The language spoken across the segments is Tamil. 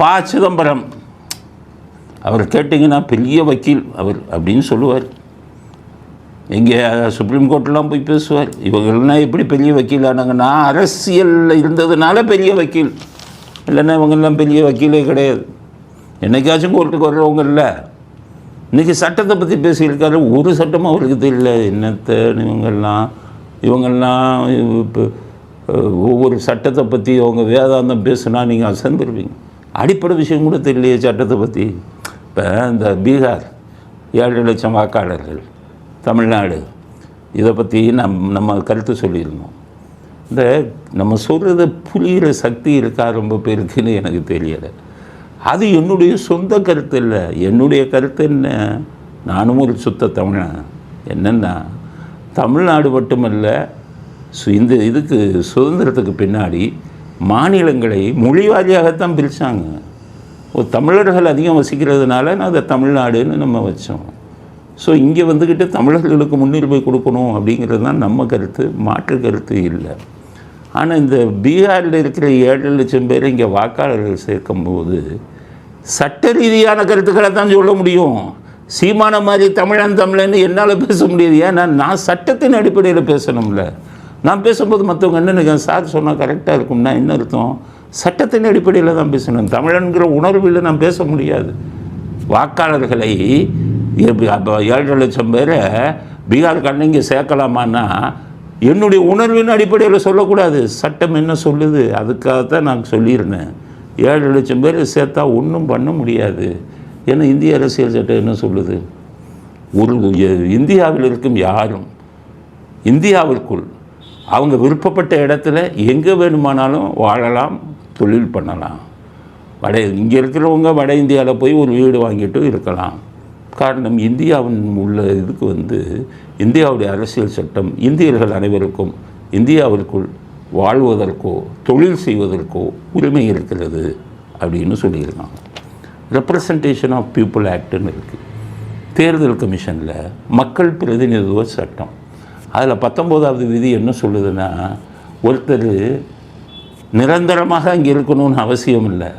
பா சிதம்பரம். அவர் கேட்டிங்கன்னா பெரிய வக்கீல் அவர் அப்படின்னு சொல்லுவார். இங்கே சுப்ரீம் கோர்ட்லாம் போய் பேசுவார். இவங்கெல்லாம் எப்படி பெரிய வக்கீல் ஆனாங்கன்னா அரசியலில் இருந்ததுனால பெரிய வக்கீல். இல்லைன்னா இவங்கெல்லாம் பெரிய வக்கீலே கிடையாது. என்னைக்காச்சும் கோர்ட்டுக்கு வர்றவங்க இல்லை. இன்றைக்கி சட்டத்தை பற்றி பேசியிருக்காரு. ஒரு சட்டமும் அவருக்கு தெரியல. என்னத்த இவங்கெல்லாம்? இவங்கெல்லாம் இப்போ ஒவ்வொரு சட்டத்தை பற்றி அவங்க வேதாந்தம் பேசுனா நீங்கள் அசந்துருவீங்க. அடிப்படை விஷயம் கூட தெரியலையே சட்டத்தை பற்றி இப்போ இந்த பீகார் ஏழு லட்சம் வாக்காளர்கள் தமிழ்நாடு இதை பற்றி நம் நம்ம கருத்து சொல்லியிருந்தோம். இந்த நம்ம சொல்கிறத புரிகிற சக்தி இருக்கா ரொம்ப பேருக்குன்னு எனக்கு தெரியலை. அது என்னுடைய சொந்த கருத்து இல்லை. என்னுடைய கருத்து என்ன? நானும் ஒரு சுத்த தமிழன். என்னென்னா தமிழ்நாடு மட்டுமல்ல சு- இந்த இதுக்கு சுதந்திரத்துக்கு பின்னாடி மாநிலங்களை மொழி வாரியாகத்தான் பிரித்தாங்க ஒரு தமிழர்கள் அதிகம் வசிக்கிறதுனால நான் அதை தமிழ்நாடுன்னு நம்ம வச்சோம். ஸோ இங்கே வந்துக்கிட்டு தமிழர்களுக்கு முன்னுரிமை கொடுக்கணும் அப்படிங்கிறது தான் நம்ம கருத்து மாற்று கருத்து இல்லை. ஆனால் இந்த பீகாரில் இருக்கிற ஏழு லட்சம் பேர் இங்கே வாக்காளர்கள் சேர்க்கும்போது சட்ட ரீதியான கருத்துக்களை தான் சொல்ல முடியும். சீமான மாதிரி தமிழன் தமிழன்னு என்னால் பேச முடியாது. ஏன்னா நான் சட்டத்தின் அடிப்படையில் பேசணும்ல. நான் பேசும்போது மற்றவங்க என்ன நினைக்கிறேன் சார் சொன்னால் கரெக்டாக இருக்கும்னா என்ன அர்த்தம்? சட்டத்தின் அடிப்படையில் தான் பேசணும். தமிழன்கிற உணர்வில் நான் பேச முடியாது. வாக்காளர்களை எப்ப- ஏழரை லட்சம் பேரை பீகார் கண்ணங்கி சேர்க்கலாமான்னா என்னுடைய உணர்வின் அடிப்படையில் சொல்லக்கூடாது. சட்டம் என்ன சொல்லுது? அதுக்காகத்தான் நான் சொல்லியிருந்தேன். ஏழு லட்சம் பேரை சேர்த்தா ஒன்றும் பண்ண முடியாது. ஏன்னா இந்திய அரசியல் சட்டம் என்ன சொல்லுது? ஒரு இந்தியாவில் இருக்கும் யாரும் இந்தியாவிற்குள் அவங்க விருப்பப்பட்ட இடத்துல எங்கே வேணுமானாலும் வாழலாம் தொழில் பண்ணலாம். வட இங்கே இருக்கிறவங்க வட இந்தியாவில் போய் ஒரு வீடு வாங்கிட்டு இருக்கலாம். காரணம் இந்தியாவின் உள்ள இதுக்கு வந்து இந்தியாவுடைய அரசியல் சட்டம் இந்தியர்கள் அனைவருக்கும் இந்தியாவிற்குள் வாழ்வதற்கோ தொழில் செய்வதற்கோ உரிமை இருக்கிறது அப்படின்னு சொல்லியிருக்காங்க. ரெப்ரசன்டேஷன் ஆஃப் பீப்புள் ஆக்டுன்னு இருக்குது தேர்தல் கமிஷனில் மக்கள் பிரதிநிதித்துவ சட்டம். அதில் பத்தொம்போதாவது விதி என்ன சொல்லுதுன்னா ஒருத்தர் நிரந்தரமாக அங்கே இருக்கணும்னு அவசியம் இல்லை.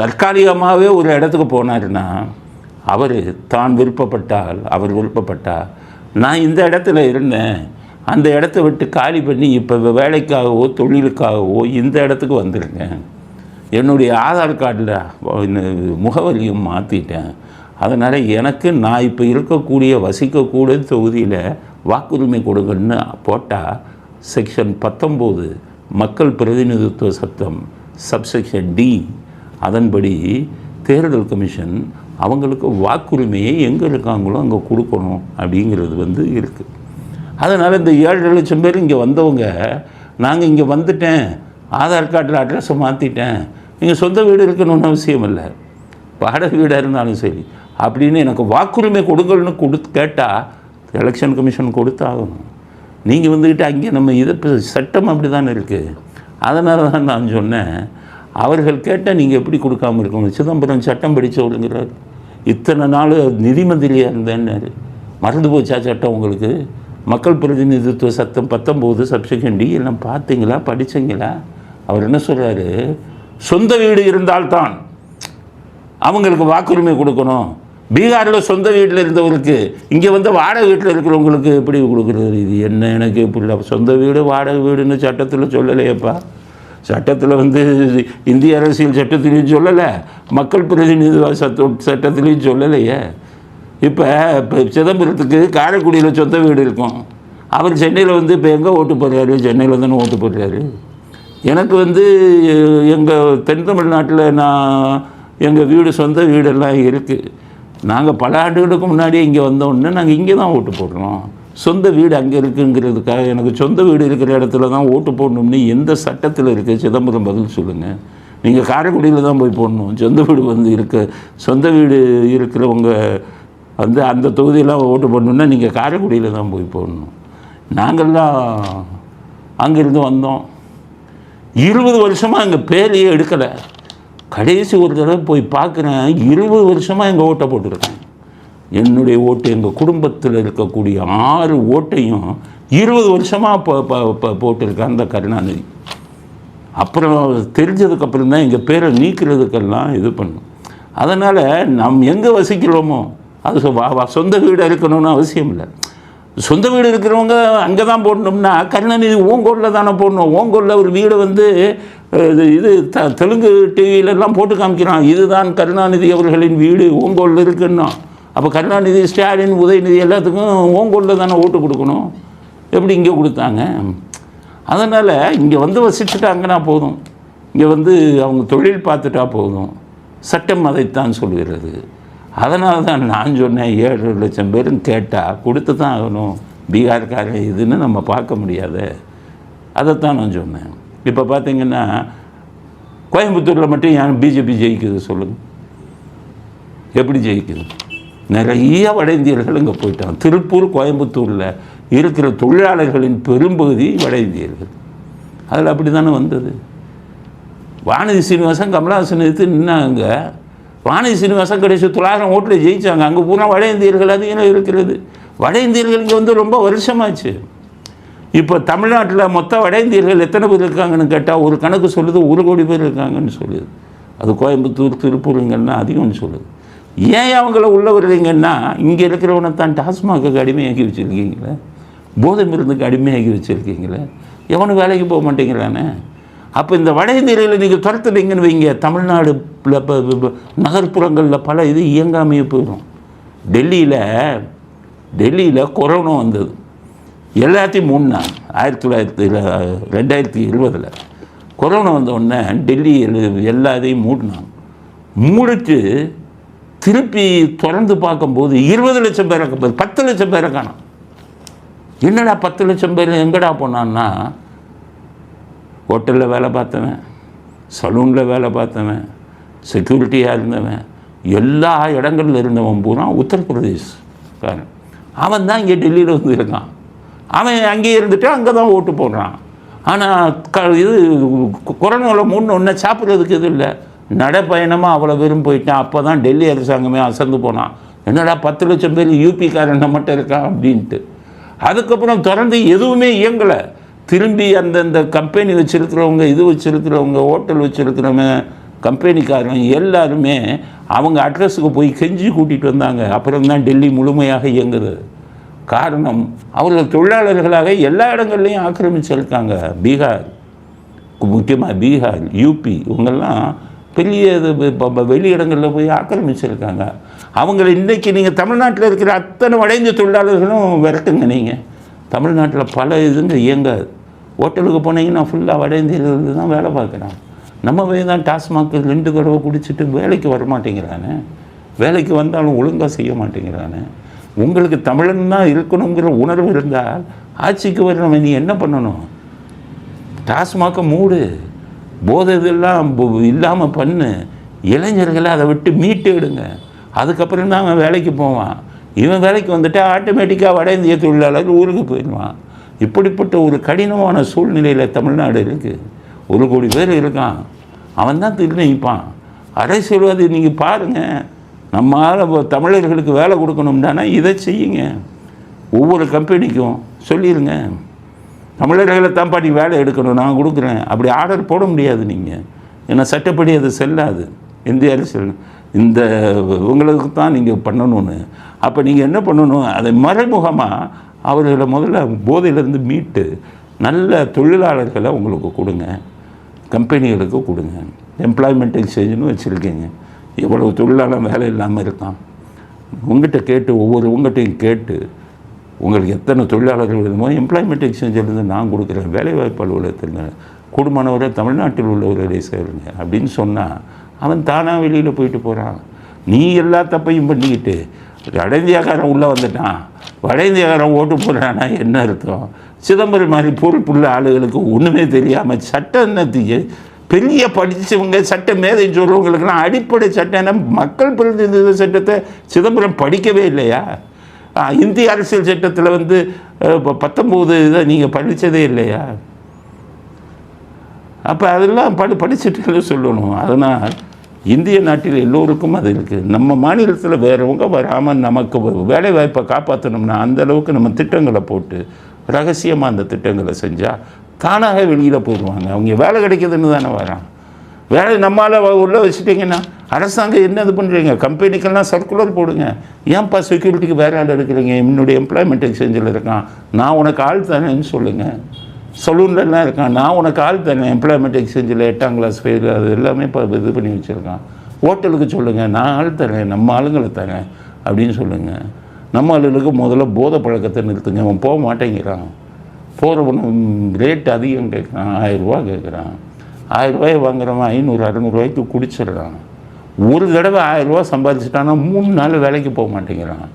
தற்காலிகமாகவே ஒரு இடத்துக்கு போனாருன்னா அவர் தான் விருப்பப்பட்டால் அவர் விருப்பப்பட்டால் நான் இந்த இடத்துல இருந்தேன். அந்த இடத்த விட்டு காலி பண்ணி இப்போ வேலைக்காகவோ தொழிலுக்காகவோ இந்த இடத்துக்கு வந்திருக்கேன். என்னுடைய ஆதார் கார்டில் முகவரியும் மாற்றிட்டேன் அதனால் எனக்கு நான் இப்போ இருக்கக்கூடிய வசிக்கக்கூடிய தொகுதியில் வாக்குரிமை கொடுங்கன்னு போட்டால் செக்ஷன் பத்தொம்போது மக்கள் பிரதிநிதித்துவ சட்டம் சப்செக்ஷன் டி அதன்படி தேர்தல் கமிஷன் அவங்களுக்கு வாக்குரிமையை எங்கே இருக்காங்களோ அங்கே கொடுக்கணும் அப்படிங்கிறது வந்து இருக்குது அதனால் இந்த ஏழு லட்சம் பேர் இங்கே வந்தவங்க நாங்கள் இங்கே வந்துட்டேன் ஆதார் கார்டில் அட்ரஸை மாற்றிட்டேன் நீங்கள் சொந்த வீடு இருக்கணும்னு அவசியம் இல்லை. வாடகை வீடாக இருந்தாலும் சரி. அப்படின்னு எனக்கு வாக்குரிமை கொடுங்கள்னு கொடுத்து கேட்டால் எலெக்ஷன் கமிஷன் கொடுத்தாகணும். நீங்கள் வந்துக்கிட்டு அங்கே நம்ம இதை சட்டம் அப்படி தானே இருக்குது அதனால தான் நான் சொன்னேன். அவர்கள் கேட்டால் நீங்கள் எப்படி கொடுக்காம இருக்கணும்? சிதம்பரம் சட்டம் படித்தவருங்கிறார் இத்தனை நாள் நிதி மந்திரியாக இருந்தேன்னாரு. மறந்து போச்சா சட்டம் உங்களுக்கு? மக்கள் பிரதிநிதித்துவ சட்டம் பத்தொம்போது சப்செகண்டி எல்லாம் பார்த்தீங்களா? படித்தீங்களா அவர் என்ன சொல்கிறாரு சொந்த வீடு இருந்தால்தான். அவங்களுக்கு வாக்குரிமை கொடுக்கணும். பீகாரில் சொந்த வீட்டில் இருந்தவங்களுக்கு இங்கே வந்து வாடகை வீட்டில் இருக்கிறவங்களுக்கு எப்படி கொடுக்குறது? இது என்ன எனக்கு இப்படி சொந்த வீடு வாடகை வீடுன்னு சட்டத்தில் சொல்லலையேப்பா. சட்டத்தில் வந்து இந்திய அரசியல் சட்டத்திலையும் சொல்லலை. மக்கள் பிரதிநிதித்துவ சட்ட சட்டத்திலையும் சொல்லலையே. இப்போ இப்போ சிதம்பரத்துக்கு காரைக்குடியில் சொந்த வீடு இருக்கும். அவர் சென்னையில் வந்து இப்போ எங்கே ஓட்டு போடுறாரு? சென்னையில் தானே ஓட்டு போடுறாரு. எனக்கு வந்து எங்கள் தென் தமிழ்நாட்டில் நான் எங்கள் வீடு சொந்த வீடெல்லாம் இருக்குது நாங்கள் பல ஆண்டுகளுக்கு முன்னாடியே இங்கே வந்தோடனே நாங்கள் இங்கே தான் ஓட்டு போடுறோம். சொந்த வீடு அங்கே இருக்குங்கிறதுக்காக எனக்கு சொந்த வீடு இருக்கிற இடத்துல தான் ஓட்டு போடணும்னு எந்த சட்டத்தில் இருக்குது சிதம்பரம் பதில் சொல்லுங்கள் நீங்கள் காரைக்குடியில் தான் போய் போடணும். சொந்த வீடு வந்து இருக்க சொந்த வீடு இருக்கிறவங்க வந்து அந்த தொகுதியெல்லாம் ஓட்டு போடணுன்னா நீங்கள் காரைக்குடியில் தான் போய் போடணும். நாங்கள்லாம் அங்கேருந்து வந்தோம். இருபது வருஷமாக எங்கள் பேரையே எடுக்கலை. கடைசி ஒரு தடவை போய் பார்க்குறேன் இருபது வருஷமாக எங்கள் ஓட்டை போட்டிருக்கேன். என்னுடைய ஓட்டு எங்கள் குடும்பத்தில் இருக்கக்கூடிய ஆறு ஓட்டையும் இருபது வருஷமாக போட்டிருக்கேன் அந்த கருணாநிதி. அப்புறம் தெரிஞ்சதுக்கப்புறம் தான் எங்கள் பேரை நீக்கிறதுக்கெல்லாம் இது பண்ணும். அதனால் நாம் எங்கே வசிக்கிறோமோ அது சொ- வா- வா- சொந்த வீடாக இருக்கணும்னு அவசியம் இல்லை. சொந்த வீடு இருக்கிறவங்க அங்கே தான் போடணும்னா கருணாநிதி ஓங்கோடில் தானே போடணும். ஓங்கோடில் ஒரு வீடு வந்து இது இது த தெலுங்கு டிவியிலெல்லாம் போட்டு காமிக்கிறான். இதுதான் கருணாநிதி அவர்களின் வீடு ஓங்கோலில் இருக்குன்னா. அப்போ கருணாநிதி ஸ்டாலின் உதயநிதி எல்லாத்துக்கும் ஓங்கோலில் தானே ஓட்டு கொடுக்கணும். எப்படி இங்கே கொடுத்தாங்க? அதனால் இங்கே வந்து வசிச்சுட்டாங்கன்னா போதும். இங்கே வந்து அவங்க தொழில் பார்த்துட்டா போதும். சட்டம் அதைத்தான் சொல்கிறது. அதனால தான் நான் சொன்னேன் ஏழு லட்சம் பேரும் கேட்டால் கொடுத்து தான் ஆகணும். பீகார்காரன் இதுன்னு நம்ம பார்க்க முடியாது. அதைத்தான் நான் சொன்னேன். இப்போ பார்த்தீங்கன்னா கோயம்புத்தூரில் மட்டும் ஏன் பிஜேபி ஜெயிக்குது சொல்லுங்கள் எப்படி ஜெயிக்குது? நிறைய வட இந்தியர்கள் இங்கே போயிட்டான் திருப்பூர் கோயம்புத்தூரில் இருக்கிற தொழிலாளர்களின் பெரும்பகுதி வட இந்தியர்கள். அதில் அப்படி தானே வந்தது? வானதி சீனிவாசன் கமலஹாசன் எடுத்து நின்னாங்க. வானதி சீனிவாசன் கடைசி தொள்ளாயிரம் ஓட்டில் ஜெயிச்சாங்க. அங்கே பூரா வட இந்தியர்கள் அதிகம் இருக்கிறது. வட இந்தியர்கள் இங்கே வந்து ரொம்ப வருஷமாச்சு. இப்போ தமிழ்நாட்டில் மொத்த வட இந்தியர்கள் எத்தனை பேர் இருக்காங்கன்னு கேட்டால் ஒரு கணக்கு சொல்லுது ஒரு கோடி பேர் இருக்காங்கன்னு சொல்லுது. அது கோயம்புத்தூர் திருப்பூர் இங்கன்னா அதிகம்னு சொல்லுது. ஏன் அவங்கள உள்ள வரலீங்கன்னா இங்கே இருக்கிறவனை தான் டாஸ்மாக்கு அடிமையாக்கி வச்சுருக்கீங்களே. போதை மருந்துக்கு அடிமையாக்கி வச்சுருக்கீங்களே. எவனும் வேலைக்கு போக மாட்டேங்கிறானே. அப்போ இந்த வட இந்தியர்களை நீங்கள் துரத்துறீங்கன்னு வைங்க. தமிழ்நாடு நகர்ப்புறங்களில் பல இது இயங்காமையே போயிடும். டெல்லியில் டெல்லியில் கொரோனா வந்தது. எல்லாத்தையும் மூடினாங்க ஆயிரத்தி தொள்ளாயிரத்தி ரெண்டாயிரத்தி இருபதில் கொரோனா வந்த உடனே டெல்லி எல்லாத்தையும் மூடினாங்க. மூடிட்டு திருப்பி திறந்து பார்க்கும்போது இருபது லட்சம் பேரை பத்து லட்சம் பேரை காணும். என்னடா பத்து லட்சம் பேர் எங்கடா போனான்னா ஹோட்டலில் வேலை பார்த்தவன் சலூனில் வேலை பார்த்தவன் செக்யூரிட்டியாக இருந்தவன் எல்லா இடங்கள்ல இருந்தவன் பூரா உத்தரப்பிரதேஷ் காரன் அவன் தான் இங்கே டெல்லியில் வந்து இருக்கான். அவன் அங்கேயே இருந்துட்டு அங்கே தான் ஓட்டு போடுறான். ஆனால் க இது கொரோனாவில் மூணு ஒன்று சாப்பிட்றதுக்கு இது இல்லை. நடைப்பயணமாக அவ்வளோ பேரும் போயிட்டான். அப்போ தான் டெல்லி அரசாங்கமே அசந்து போனான். என்னடா பத்து லட்சம் பேர் யூபிக்காரன் மட்டும் இருக்கான் அப்படின்ட்டு. அதுக்கப்புறம் தொடர்ந்து எதுவுமே இயங்கலை. திரும்பி அந்தந்த கம்பெனி வச்சுருக்கிறவங்க இது வச்சுருக்கிறவங்க ஹோட்டல் வச்சுருக்கிறவங்க கம்பெனிக்காரங்க எல்லாருமே அவங்க அட்ரஸுக்கு போய் கெஞ்சி கூட்டிகிட்டு வந்தாங்க. அப்புறம் தான் டெல்லி முழுமையாக இயங்குது. காரணம் அவர்கள் தொழிலாளர்களாக எல்லா இடங்கள்லையும் ஆக்கிரமிச்சிருக்காங்க. பீகார் முக்கியமாக பீகார் யூபி இவங்கெல்லாம் பெரிய இது ப- ப- வெளி இடங்களில் போய் ஆக்கிரமிச்சிருக்காங்க. அவங்களை இன்றைக்கி நீங்கள் தமிழ்நாட்டில் இருக்கிற அத்தனை வளைந்த தொழிலாளர்களும் விரட்டுங்க நீங்கள் தமிழ்நாட்டில் பல இதுங்க இயங்காது ஹோட்டலுக்கு போனீங்கன்னா ஃபுல்லாக வட இந்தியர்கள் தான் வேலை பார்க்குறான். நம்ம போய் தான் டாஸ்மாக்கு ரெண்டு தடவை குடிச்சிட்டு வேலைக்கு வர மாட்டேங்கிறானே. வேலைக்கு வந்தாலும் ஒழுங்காக செய்ய மாட்டேங்கிறானே. உங்களுக்கு தமிழன் தான் இருக்கணுங்கிற உணர்வு இருந்தால் ஆட்சிக்கு வரணும் நீ என்ன பண்ணணும்? டாஸ்மாக மூடு. போதை இதெல்லாம் இல்லாமல் பண்ணு. இளைஞர்களை அதை விட்டு மீட்டு எடுங்க. அதுக்கப்புறம் தான் அவன் வேலைக்கு போவான். இவன் வேலைக்கு வந்துட்டா ஆட்டோமேட்டிக்காக வட இந்திய தொழிலாளர் ஊருக்கு போயிடுவான். இப்படிப்பட்ட ஒரு கடினமான சூழ்நிலையில் தமிழ்நாடு இருக்குது ஒரு கோடி பேர் இருக்கான். அவன் தான் நிற்பான் அரசியல்வாதி நீங்கள் பாருங்கள் நம்மளால் தமிழர்களுக்கு வேலை கொடுக்கணும்னா இதை செய்யுங்க. ஒவ்வொரு கம்பெனிக்கும் சொல்லிடுங்க தமிழர்களை தான் பாட்டி வேலை எடுக்கணும் நான் கொடுக்குறேன். அப்படி ஆர்டர் போட முடியாது நீங்கள் ஏன்னா சட்டப்படி அது செல்லாது. இந்திய அரசியல். இந்த இவங்களுக்கு தான் நீங்கள் பண்ணணும்னு. அப்போ நீங்கள் என்ன பண்ணணும்? அதை மறைமுகமாக அவர்களை முதல்ல போதையிலேருந்து மீட்டு நல்ல தொழிலாளர்களை உங்களுக்கு கொடுங்க. கம்பெனிகளுக்கு கொடுங்க. எம்ப்ளாய்மெண்ட் எக்ஸ்சேஞ்சுன்னு வச்சுருக்கீங்க. எவ்வளவு தொழிலாளர் வேலை இல்லாமல் இருக்கான். உங்கள்கிட்ட கேட்டு ஒவ்வொரு உங்கள்கிட்டையும் கேட்டு உங்களுக்கு எத்தனை தொழிலாளர்கள் வேணுமோ எம்ப்ளாய்மெண்ட் எக்ஸ்சேஞ்சிலிருந்து நான் கொடுக்குறேன். வேலைவாய்ப்பு அலுவலகத்தில் குடும்பமானவரை தமிழ்நாட்டில் உள்ளவர்களை சேருங்க. அப்படின்னு சொன்னால் அவன் தானாக வெளியில் போயிட்டு போகிறான் நீ எல்லா தப்பையும் பண்ணிக்கிட்டு வட உள்ளே வந்துட்டான். வட இந்தியாக்காரன் ஓட்டு போடுறானா என்ன அர்த்தம்? சிதம்பரம் மாதிரி பொறுப்புள்ள ஆளுகளுக்கு ஒன்றுமே தெரியாமல் சட்டம் என்னத்துக்கு பெரிய படித்தவங்க சட்ட மேதை சொல்கிறவங்களுக்குலாம் அடிப்படை சட்டம் என்ன மக்கள் பிரதிநிதி சட்டத்தை சிதம்பரம் படிக்கவே இல்லையா? இந்திய அரசியல் சட்டத்தில் வந்து பத்தொம்போது இதை நீங்கள் படித்ததே இல்லையா? அப்போ அதெல்லாம் படி படிச்சுட்டு சொல்லணும். அதனால் இந்திய நாட்டில் எல்லோருக்கும் அது இருக்குது நம்ம மாநிலத்தில் வேறவங்க வராமல் நமக்கு வேலை வாய்ப்பை காப்பாற்றணும்னா அந்த அளவுக்கு நம்ம திட்டங்களை போட்டு ரகசியமாக அந்த திட்டங்களை செஞ்சால் தானாக வெளியில் போயிடுவாங்க. அவங்க வேலை கிடைக்கிதுன்னு தானே வரான் வேலை நம்மால் உள்ளே வச்சுட்டிங்கன்னா அரசாங்கம் என்ன இது பண்ணுறீங்க கம்பெனிக்கெல்லாம் சர்க்குலர் போடுங்க. ஏன்ப்பா செக்யூரிட்டிக்கு வேறு ஆள் எடுக்கிறீங்க? என்னுடைய எம்ப்ளாய்மெண்ட் எக்ஸ்சேஞ்சில் இருக்கான். நான் உனக்கு ஆள் தானேன்னு சொல்லுங்கள் சலூன்லலாம் இருக்கான். நான் உனக்கு ஆள் தரேன். எம்ப்ளாய்மெண்ட் எக்ஸ்சேஞ்சில் எட்டாம் கிளாஸ் ஃபெயில் அது எல்லாமே இப்போ இது பண்ணி வச்சுருக்கான். ஹோட்டலுக்கு சொல்லுங்கள் நான் ஆள் தரேன். நம்ம ஆளுங்களை தரேன் அப்படின்னு சொல்லுங்கள் நம்ம ஆளுகளுக்கு முதல்ல போதை பழக்கத்தை நிறுத்துங்க. அவன் போக மாட்டேங்கிறான். போகிறவன் ரேட் அதிகம் கேட்குறான். ஆயிரரூபா கேட்குறான். ஆயிரரூபாய் வாங்குறவன் ஐநூறு அறநூறுவாய்க்கு குடிச்சிடுறான். ஒரு தடவை ஆயிரரூபா சம்பாதிச்சிட்டானா மூணு நாள் வேலைக்கு போக மாட்டேங்கிறான்.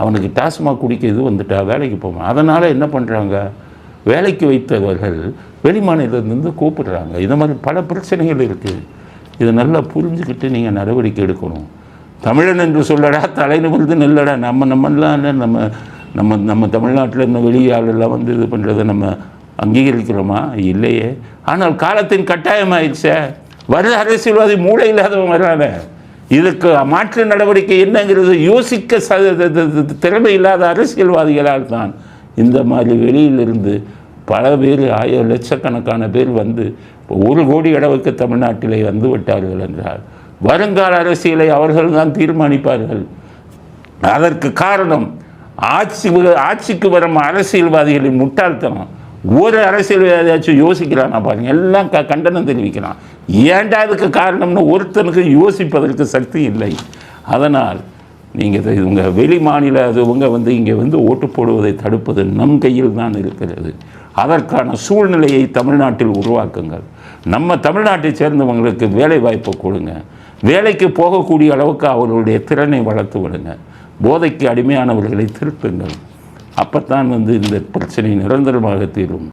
அவனுக்கு டாஸ்மாக் குடிக்க இது வந்துட்டா வேலைக்கு போவான் அதனால் என்ன பண்ணுறாங்க வேலைக்கு வைத்தவர்கள் வெளிமாநிலத்திலிருந்து கூப்பிடுறாங்க. இந்த மாதிரி பல பிரச்சனைகள் இருக்குது இதை நல்லா புரிஞ்சுக்கிட்டு நீங்கள் நடவடிக்கை எடுக்கணும். தமிழன் என்று சொல்லடா தலை நிமிர்ந்து நெல்லடா. நம்ம நம்மலாம் நம்ம நம்ம நம்ம தமிழ்நாட்டில் இருந்த வெளியாளெல்லாம் வந்து இது பண்ணுறதை நம்ம அங்கீகரிக்கிறோமா? இல்லையே. ஆனால் காலத்தின் கட்டாயமாயிடுச்சே. வர்ற அரசியல்வாதி மூளை இல்லாதவன் வர்றானே இதுக்கு மாற்று நடவடிக்கை என்னங்கிறது யோசிக்க ச திறமை இல்லாத அரசியல்வாதிகளால் தான் இந்த மாதிரி வெளியிலிருந்து பல பேர் ஆயிரம் லட்சக்கணக்கான பேர் வந்து ஒரு கோடி அளவுக்கு தமிழ்நாட்டிலே வந்து விட்டார்கள் என்றால் வருங்கால அரசியலை அவர்கள் தான் தீர்மானிப்பார்கள். அதற்கு காரணம் ஆட்சி ஆட்சிக்கு வரும் அரசியல்வாதிகளின் முட்டாள்தனம். ஒரு அரசியல்வாதியாச்சும் யோசிக்கிறானா பாருங்க எல்லாம் க கண்டனம் தெரிவிக்கிறான். ஏன்டா அதுக்கு காரணம்னு ஒருத்தனுக்கு யோசிப்பதற்கு சக்தி இல்லை. அதனால் நீங்கள் இவங்க வெளி மாநில அது இவங்க வந்து இங்கே வந்து ஓட்டு போடுவதை தடுப்பது நம் கையில் தான் இருக்கிறது. அதற்கான சூழ்நிலையை தமிழ்நாட்டில் உருவாக்குங்கள். நம்ம தமிழ்நாட்டை சேர்ந்தவங்களுக்கு வேலை வாய்ப்பு கொடுங்க. வேலைக்கு போகக்கூடிய அளவுக்கு அவர்களுடைய திறனை வளர்த்து விடுங்க. போதைக்கு அடிமையானவர்களை திருட்டுங்கள் அப்போ தான் வந்து இந்த பிரச்சனை நிரந்தரமாக தீரும்.